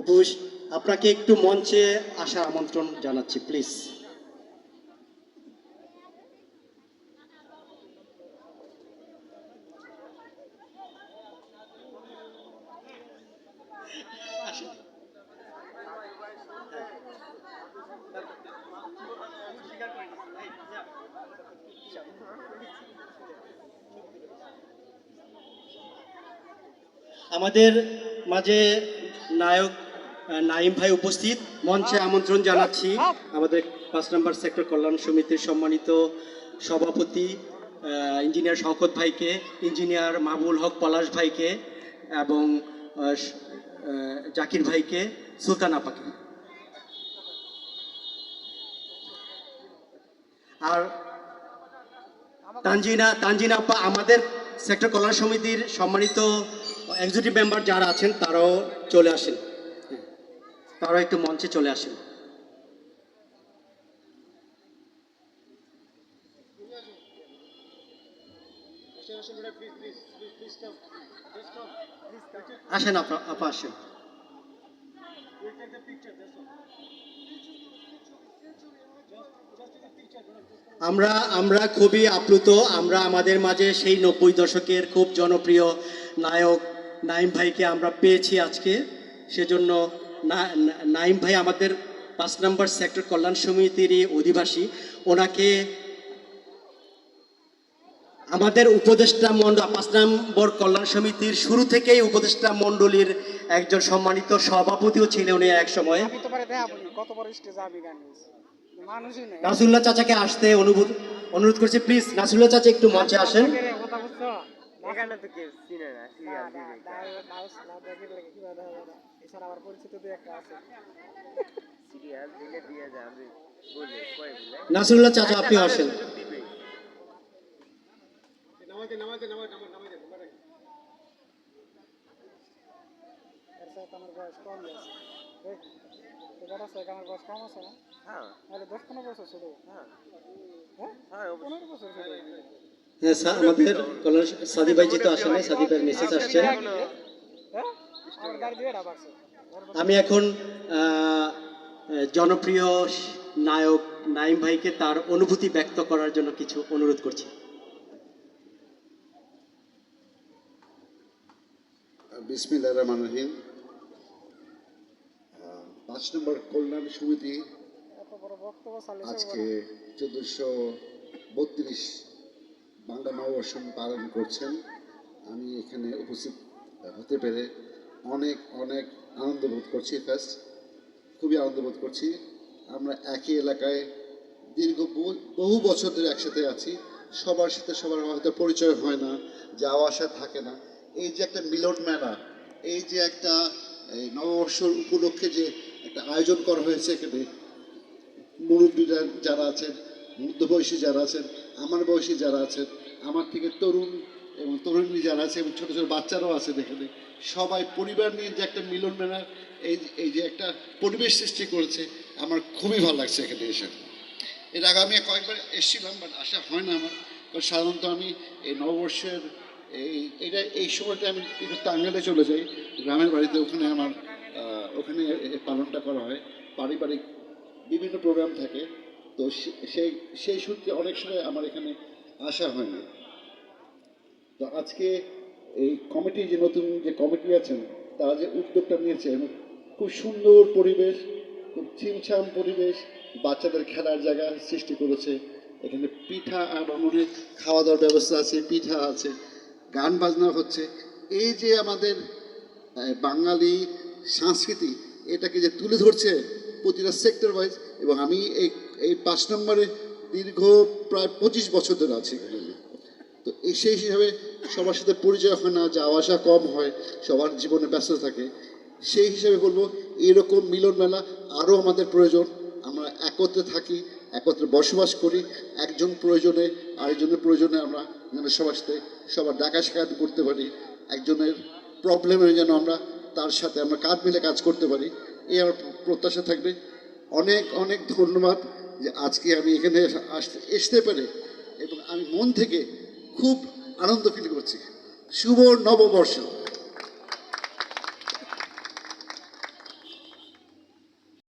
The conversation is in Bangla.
উপবেশ আপনাকে একটু মঞ্চে আসার আমন্ত্রণ জানাচ্ছি প্লিজ আমাদের মাঝে নায়ক নাইম ভাই উপস্থিত। মঞ্চে আমন্ত্রণ জানাচ্ছি আমাদের পাঁচ নম্বর সেক্টর কল্যাণ সমিতির সম্মানিত সভাপতি ইঞ্জিনিয়ার শওকত ভাইকে, ইঞ্জিনিয়ার মাহবুল হক পলাশ ভাইকে এবং জাকির ভাইকে, সুলতান আপাকে। আর তানজিনা তানজিনা আপা, আমাদের সেক্টর কল্যাণ সমিতির সম্মানিত এক্সিকিউটিভ মেম্বার যারা আছেন, তারাও চলে আসেন। তারাও একটু মঞ্চে চলে আসেন। আসেন আপা আসেন। আমরা আমরা খুবই আপ্লুত, আমরা আমাদের মাঝে সেই নব্বই দশকের খুব জনপ্রিয় নায়ক নাইম ভাইকে আমরা পেয়েছি আজকে। সেজন্য নাইম ভাই আমাদের পাঁচ নম্বর সেক্টর কল্যাণ সমিতির অধিবাসী ওনাকে আমাদের উপদেষ্টা মন্ডল পাঁচ নম্বর কল্যাণ সমিতির শুরু থেকেই উপদেষ্টা মণ্ডলীর একজন সম্মানিত সভাপতিও ছিলেন উনি এক সময় নাসুল্লাহ চাচাকে আসতে অনুরোধ অনুরোধ করছি প্লিজ নাসুল্লাহ চাচা একটু মঞ্চে আসেন এখানে তো কেউ চিনে না আমার পরিচিত দুই একটা আছে। সিরিয়াল দিলে দিয়ে যায় আমি বলি কয় বলে? নাসুল্লাহ চাচা আপনি আসেন। সুযোগ দিবে। এর সাথে আমার বয়স কম আছে। এবার আছে আমার বয়স কম আছে না? হ্যাঁ। তাহলে দশ পনেরো বছর ছিল হ্যাঁ। হ্যাঁ? হ্যাঁ পনেরো বছর ছিল হ্যাঁ স্যার আমাদের সাদি ভাই যেহেতু আসেন নাই সাদি ভাইয়ের মেসেজ আসছে। হ্যাঁ? আমার গাড়ি দিয়ে এটা বাড়ছে আমি এখন জনপ্রিয় নায়ক নাইম ভাইকে তার অনুভূতি ব্যক্ত করার জন্য কিছু অনুরোধ করছি। পাঁচ নম্বর কল্যাণ সমিতি আজকে চোদ্দোশো বত্রিশ বাংলা নববর্ষ পালন করছেন। আমি এখানে উপস্থিত হতে পেরে অনেক অনেক আনন্দ বোধ করছি ফার্স্ট খুবই আনন্দ বোধ করছি। আমরা একই এলাকায় দীর্ঘ বহু- বছর ধরে একসাথে আছি। সবার সাথে সবার হয়তো পরিচয় হয় না, যাওয়া আসা থাকে না। এই যে একটা মিলন মেলা, এই যে একটা নববর্ষর উপলক্ষে যে একটা আয়োজন করা হয়েছে এখানে, মুরব্বীরা যারা আছেন, মধ্যবয়সী যারা আছেন, আমার বয়সী যারা আছেন, আমার থেকে তরুণ এবং তরুণী যারা আছে এবং ছোটো ছোটো বাচ্চারাও আছে এখানে সবাই পরিবার নিয়ে যে একটা মিলন মেলার এই এই যে একটা পরিবেশ সৃষ্টি করেছে, আমার খুবই ভালো লাগছে এখানে এসে। এর আগে আমি কয়েকবার এসেছিলাম বাট আশা হয় না আমার, কারণ সাধারণত আমি এই নববর্ষের এই, এটা, এই সময়টা আমি একটু টাঙ্গাইলে চলে যাই। গ্রামের বাড়িতে ওখানে আমার ওখানে পালনটা করা হয়। পারিবারিক বিভিন্ন প্রোগ্রাম থাকে। তো সেই সেই সূত্রে অনেক সময় আমার এখানে আসা হয় না। তো আজকে এই কমিটি যে নতুন যে কমিটি আছেন, তারা যে উদ্যোগটা নিয়েছে এবং খুব সুন্দর পরিবেশ, খুব ছিমছাম পরিবেশ বাচ্চাদের খেলার জায়গা সৃষ্টি করেছে। এখানে পিঠা আর মনে খাওয়া দাওয়ার ব্যবস্থা আছে, পিঠা আছে, গান বাজনা হচ্ছে। এই যে আমাদের বাঙালি সংস্কৃতি, এটাকে যে তুলে ধরছে প্রতিটা সেক্টর ওয়াইজ এবং আমি এই এই পাঁচ নম্বরে দীর্ঘ প্রায় পঁচিশ বছর ধরে আছি। এখানে তো সেই হিসাবে সবার সাথে পরিচয় হয় না, যাওয়া আসা কম হয়, সবার জীবনে ব্যস্ত থাকে। সেই হিসাবে বলব, এরকম মিলন মেলা আরও আমাদের প্রয়োজন। আমরা একত্রে থাকি, একত্রে বসবাস করি, একজন প্রয়োজনে, আরেকজনের প্রয়োজনে আমরা যেন সবার সাথে, সবার ডাকা সাক্ষাৎ করতে পারি, একজনের প্রবলেমে যেন আমরা তার সাথে আমরা কাঁধ মিলে কাজ করতে পারি, এই আমার প্রত্যাশা থাকবে। অনেক অনেক ধন্যবাদ যে আজকে আমি এখানে আসতে আসতে পেরে এবং আমি মন থেকে খুব আনন্দ ফিল করছি। শুভ নববর্ষ।